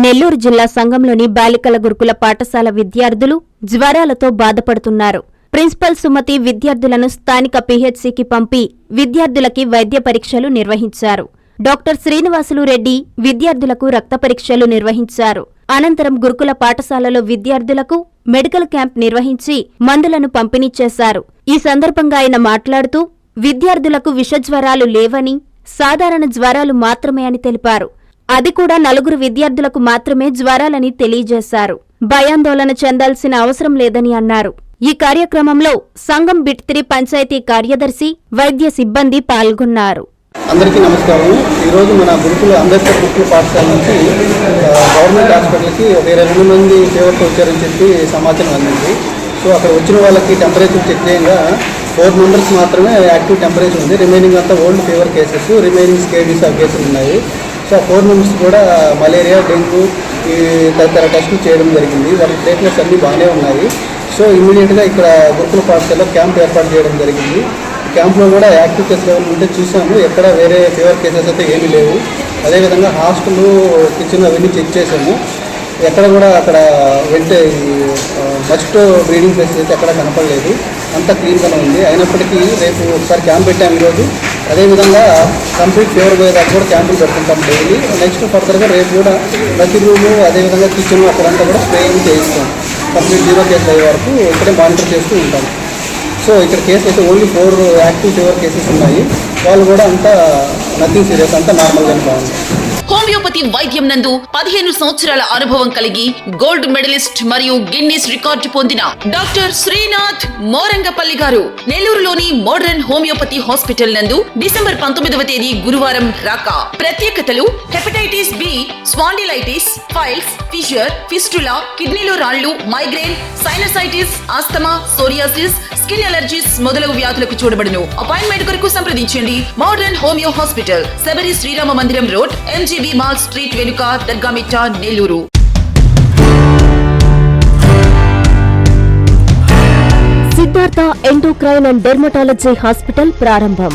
నెల్లూరు జిల్లా సంఘంలోని బాలికల గురుకుల పాఠశాల విద్యార్థులు జ్వరాలతో బాధపడుతున్నారు. ప్రిన్సిపల్ సుమతి విద్యార్థులను స్థానిక పీహెచ్సీకి పంపి విద్యార్థులకి వైద్య పరీక్షలు నిర్వహించారు. డాక్టర్ శ్రీనివాసులు రెడ్డి విద్యార్థులకు రక్త పరీక్షలు నిర్వహించారు. అనంతరం గురుకుల పాఠశాలలో విద్యార్థులకు మెడికల్ క్యాంప్ నిర్వహించి మందులను పంపిణీ చేశారు. ఈ సందర్భంగా ఆయన మాట్లాడుతూ విద్యార్థులకు విషజ్వరాలు లేవని సాధారణ జ్వరాలు మాత్రమే అని తెలిపారు. అది కూడా నలుగురు విద్యార్థులకు మాత్రమే జ్వరాలని తెలియజేశారు. భయాందోళన చెందాల్సిన అవసరం లేదని అన్నారు. ఈ కార్యక్రమంలో సంఘం బిట్తిరి పంచాయతీ కార్యదర్శి వైద్య సిబ్బంది పాల్గొన్నారు. అందరికీ నమస్కారం. ఈరోజు మన గురుకుల అంబేద్కర్ గురుకుల పాఠశాల నుంచి గవర్నమెంట్ హాస్పిటల్కి ఒక రెండు మంది ఫీవర్తో వచ్చారని చెప్పి సమాచారం అందింది. సో అక్కడ వచ్చిన వాళ్ళకి టెంపరేచర్ చెక్ చేయంగా ఫోర్ మెంబర్స్ మాత్రమే యాక్టివ్ టెంపరేచర్ ఉంది. రిమైనింగ్ అంతా ఓల్డ్ ఫీవర్ కేసెస్ రిమైనింగ్ స్కేడీస్ ఆ కేసులు ఉన్నాయి. సో ఫోర్ మెంబర్స్ కూడా మలేరియా డెంగ్యూ ఈ తదితర టెస్టులు చేయడం జరిగింది. వాళ్ళకి ట్రీట్మెంట్స్ అన్నీ బాగానే ఉన్నాయి. సో ఇమీడియట్గా ఇక్కడ గురుకుల పాఠశాలలో క్యాంప్ ఏర్పాటు చేయడం జరిగింది. క్యాంప్లో కూడా యాక్టివ్ కేసు లెవెల్ ఉంటే చూసాము. ఎక్కడ వేరే ఫీవర్ కేసెస్ అయితే ఏమీ లేవు. అదేవిధంగా హాస్టల్ కిచెన్ అవన్నీ చెక్ చేసాము. ఎక్కడ కూడా అక్కడ వెంటే ఫస్ట్ బ్రీడింగ్ ప్లేసెస్ అయితే ఎక్కడ కనపడలేదు. అంతా క్లీన్గానే ఉంది. అయినప్పటికీ రేపు ఒకసారి క్యాంప్ పెట్టాము ఈరోజు. అదేవిధంగా కంప్లీట్ ఫీవర్ పోయేదాకా కూడా క్యాంపులు పెట్టుకుంటాం డైలీ నెక్స్ట్ ఫర్దర్గా రేపు కూడా ప్రతి రూము అదేవిధంగా కిచెన్ అక్కడంతా కూడా స్ప్రేయింగ్ చేయిస్తాం. కంప్లీట్ జీరో కేసులు అయ్యే వరకు ఇక్కడే మానిటర్ చేస్తూ ఉంటాం. సో ఇక్కడ కేసు అయితే only four active fever cases ఉన్నాయి. వాళ్ళు కూడా అంతా నథింగ్ సీరియస్ అంతా నార్మల్గానే బాగుంది. హోమియోపతి వైద్యం నందు పదిహేను సంవత్సరాల అనుభవం కలిగి గోల్డ్ మెడలిస్ట్ మరియు గిన్నీస్ రికార్డు పొందిన డాక్టర్ శ్రీనాథ్ మోరంగపల్లి గారు నెల్లూరులోని మోడర్న్ హోమియోపతి హాస్పిటల్ నందు డిసెంబర్ పంతొమ్మిదవ తేదీ గురువారం రాక. ప్రత్యేకతలు hepatitis B spondylitis piles fissure fistula కిడ్నీలో రాళ్ళు migraine sinusitis asthma psoriasis skin allergies మొదలగు వ్యాధులకు చూడబడును. అపాయింట్మెంట్ కొరకు సంప్రదించండి. Modern homeo hospital Sabari Srirama Mandiram road MGB mall street వెనుక Dargamitta Nellore Siddhartha endocrine and dermatology hospital ప్రారంభం